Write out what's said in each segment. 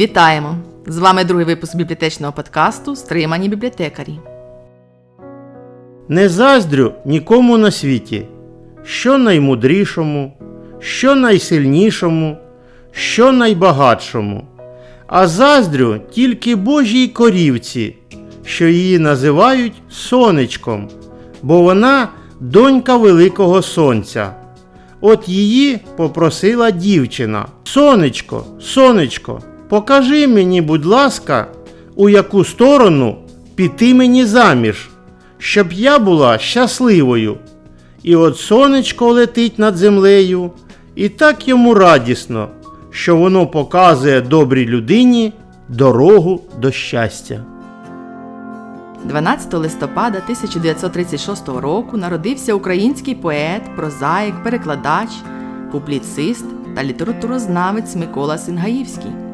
Вітаємо! З вами другий випуск бібліотечного подкасту Стримані бібліотекарі. Не заздрю нікому на світі, що наймудрішому, що найсильнішому, що найбагатшому, а заздрю тільки Божій корівці, що її називають сонечком, бо вона донька Великого Сонця. От її попросила дівчина. Сонечко, сонечко, покажи мені, будь ласка, у яку сторону піти мені заміж, щоб я була щасливою. І от сонечко летить над землею, і так йому радісно, що воно показує добрій людині дорогу до щастя. 12 листопада 1936 року народився український поет, прозаїк, перекладач, публіцист та літературознавець Микола Сингаївський.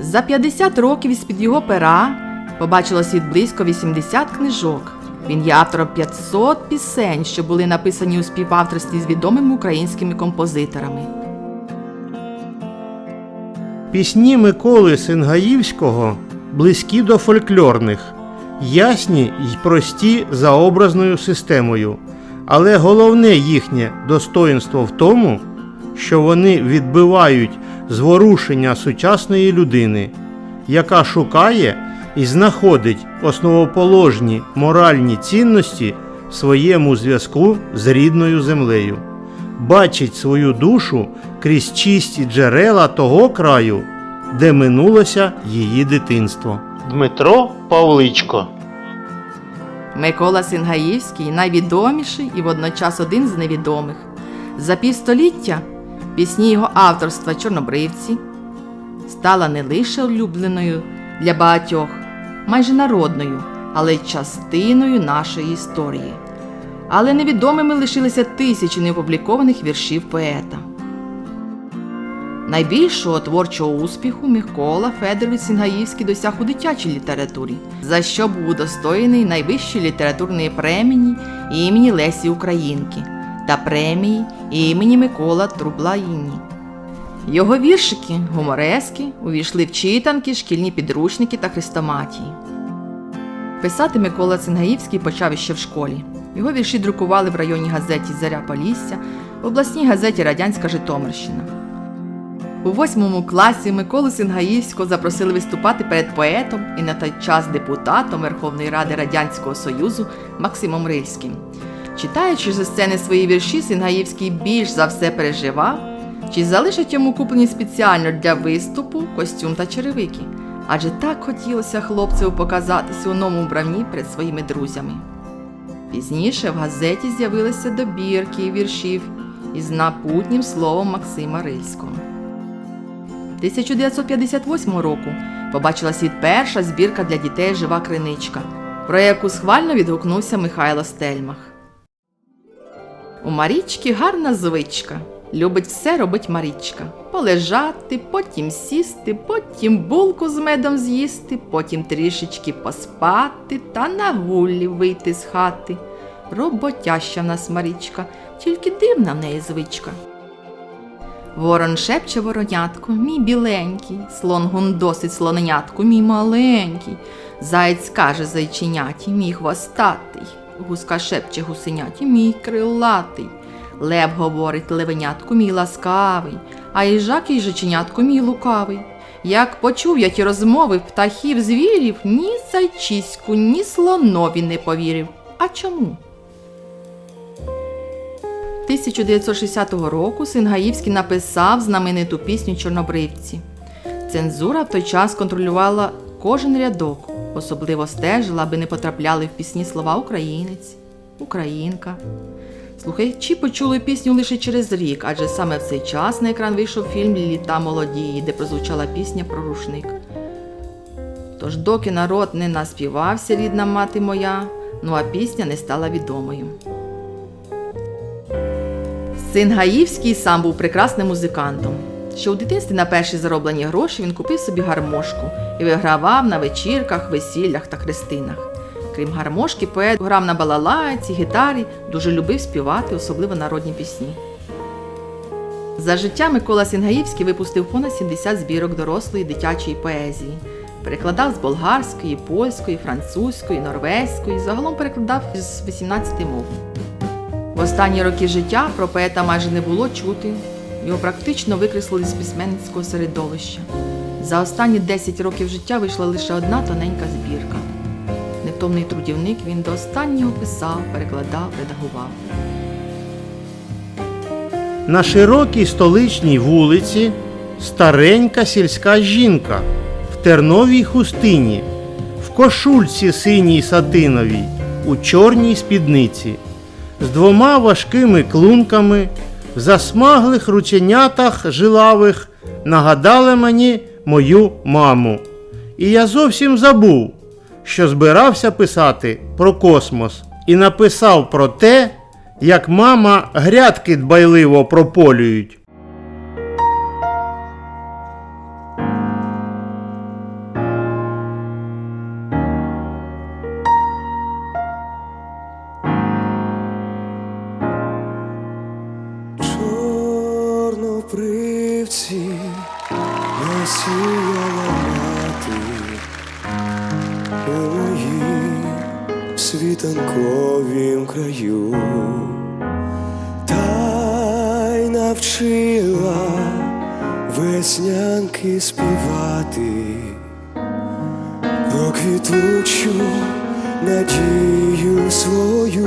За 50 років із-під його пера побачило світ близько 80 книжок. Він є автором 500 пісень, що були написані у співавторстві з відомими українськими композиторами. Пісні Миколи Сингаївського близькі до фольклорних, ясні й прості за образною системою, але головне їхнє достоїнство в тому, що вони відбивають зворушення сучасної людини, яка шукає і знаходить основоположні моральні цінності в своєму зв'язку з рідною землею бачить свою душу крізь чисті джерела того краю, де минулося її дитинство. Дмитро Павличко Микола Сингаївський найвідоміший і водночас один з невідомих. За півстоліття пісні його авторства Чорнобривці стала не лише улюбленою для багатьох, майже народною, але й частиною нашої історії. Але невідомими лишилися тисячі неопублікованих віршів поета. Найбільшого творчого успіху Микола Федорович Сінгаївський досяг у дитячій літературі, за що був удостоєний найвищої літературної премії імені Лесі Українки та премії імені Микола Трублаїні. Його віршики, гуморески, увійшли в читанки, шкільні підручники та хрестоматії. Писати Микола Цингаївський почав іще в школі. Його вірші друкували в районній газеті Заря Полісся, в обласній газеті Радянська Житомирщина. У восьмому класі Миколу Сингаївського запросили виступати перед поетом і на той час депутатом Верховної Ради Радянського Союзу Максимом Рильським. Читаючи зі сцени свої вірші, Сингаївський більш за все переживав, чи залишать йому куплені спеціально для виступу костюм та черевики. Адже так хотілося хлопцеву показатися у новому вбранні перед своїми друзями. Пізніше в газеті з'явилися добірки віршів із напутнім словом Максима Рильського. 1958 року побачила світ перша збірка для дітей Жива криничка, про яку схвально відгукнувся Михайло Стельмах. У Марічки гарна звичка. Любить все робить Марічка. Полежати, потім сісти, потім булку з медом з'їсти, потім трішечки поспати та на гулі вийти з хати. Роботяща в нас Марічка, тільки дивна в неї звичка. Ворон шепче воронятку, мій біленький, слон гундосить слоненятку, мій маленький. Заєць каже зайченяті, мій хвостатий, гуска шепче гусеняті, мій крилатий. Лев говорить левенятку, мій ласкавий, а їжак і жиченятку мій лукавий. Як почув я ті розмови птахів звірів, ні зайчиську, ні слонові не повірив. А чому? 1960 року Сингаївський написав знамениту пісню Чорнобривці. Цензура в той час контролювала кожен рядок, особливо стежила, аби не потрапляли в пісні слова українець, українка. Слухачі почули пісню лише через рік, адже саме в цей час на екран вийшов фільм Літа молодії, де прозвучала пісня про рушник. Тож, доки народ не наспівався, рідна мати моя, ну а пісня не стала відомою. Син Гаївський сам був прекрасним музикантом. Ще у дитинстві на перші зароблені гроші він купив собі гармошку і вигравав на вечірках, весіллях та хрестинах. Крім гармошки, поет грав на балалайці, гітарі, дуже любив співати, особливо народні пісні. За життя Микола Сінгаївський випустив понад 70 збірок дорослої дитячої поезії. Перекладав з болгарської, польської, французької, норвезької, загалом перекладав з 18 мов. В останні роки життя про поета майже не було чути, його практично викреслили з письменницького середовища. За останні 10 років життя вийшла лише одна тоненька збірка. Невтомний трудівник він до останнього писав, перекладав, редагував. На широкій столичній вулиці старенька сільська жінка в терновій хустині, в кошульці синій сатиновій, у чорній спідниці, з двома важкими клунками, в засмаглих рученятах жилавих нагадали мені мою маму. І я зовсім забув, що збирався писати про космос, і написав про те, як мама грядки дбайливо прополюють. Чорнопривці насіяла мати у моїм світанковім краю, та й навчила веснянки співати. Про квітучу надію свою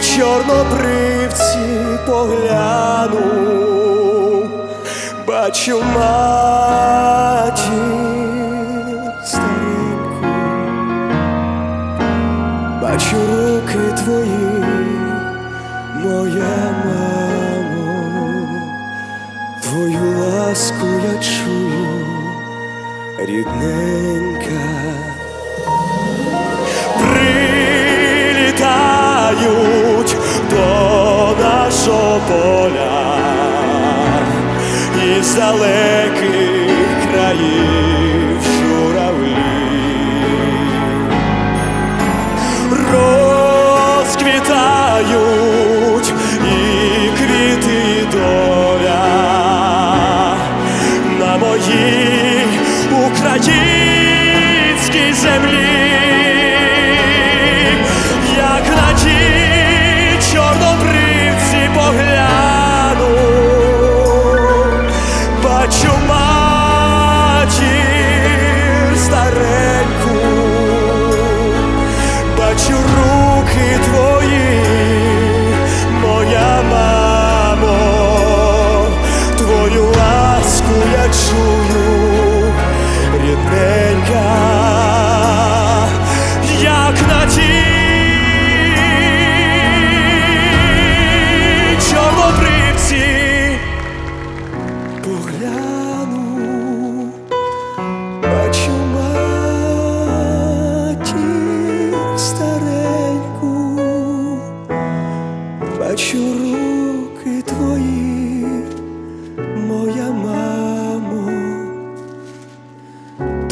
чорнобривці погляну, бачу матір із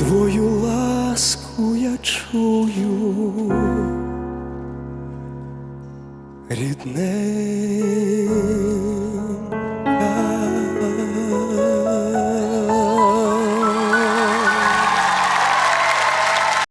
твою ласку я чую, рідненька.